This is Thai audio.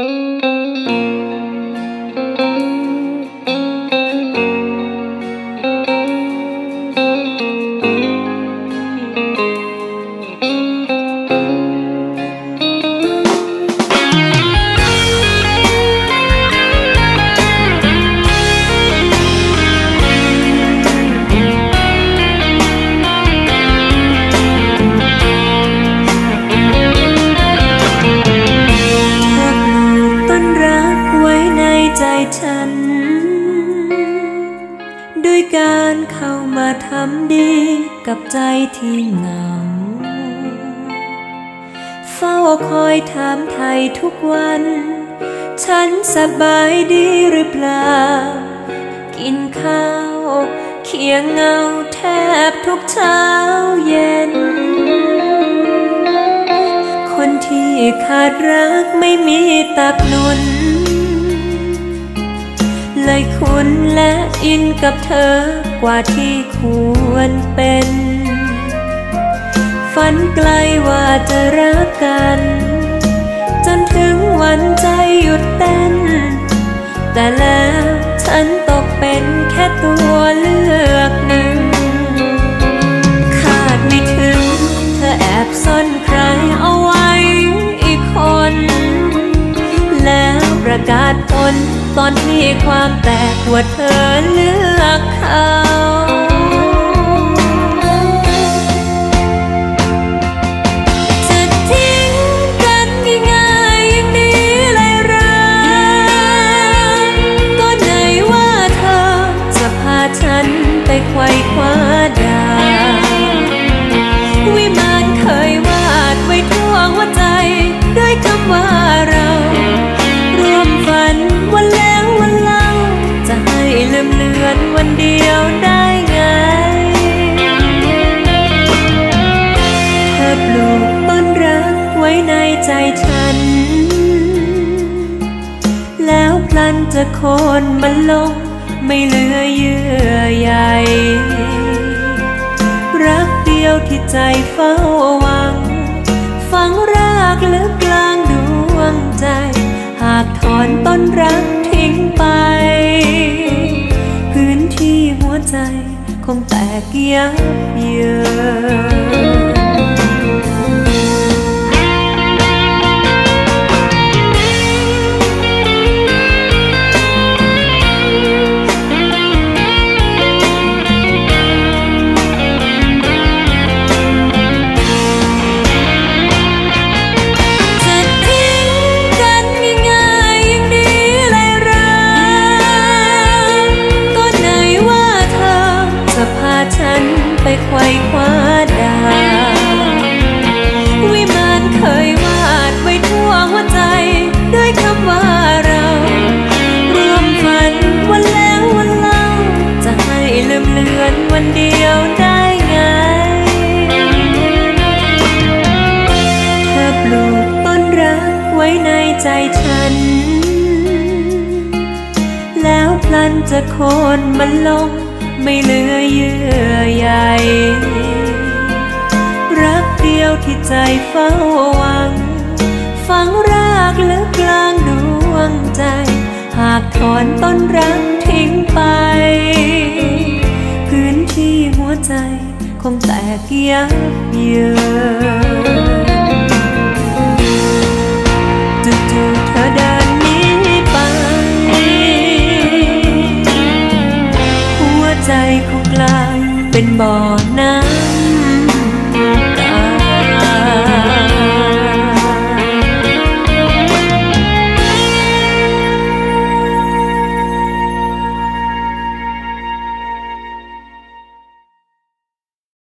Música ฉัน ด้วยการเข้ามาทำดีกับใจที่เหงา เฝ้าคอยถามไทยทุกวัน ฉันสบายดีหรือเปล่า กินข้าวเคียงเงาแทบทุกเช้าเย็น คนที่ขาดรักไม่มีตักนุน ยคุ้นและอินกับเธอกว่าที่ควรเป็น ฝันไกลว่าจะรักกัน จนถึงวันใจหยุดเต้น แต่แล้วฉันตกเป็นแค่ตัวเลือกหนึ่งขาดไม่ถึงเธอแอบซ่อนใครเอาไว้อีกคน แล้วประกาศผล ตอนที่ความแตกว่าเธอเลือกเขาจะทิ้งกันง่ายอย่างนี้เลยรักก็ไว่าเธอจะพาฉันไปไขว่ ลือนวันเดียวได้ไง เธอปลูกต้นรักไว้ในใจฉัน แล้วพลันจะโคนมันลง ไม่เหลือเยื่อใยรักเดียวที่ใจเฝ้าหวัง ฝังรากลึกกลางดวงใจ หากถอนต้นรัก หัวใจค ใจฉัน แล้วพลันจะโคนมันลง ไม่เหลือเยื่อใยรักเดียวที่ใจเฝ้าหวัง ฝังรากลึกกลางดวงใจ หากถอนต้นรักทิ้งไป พื้นที่หัวใจคงแตกยับเยิน เป็นบ่อน้ำ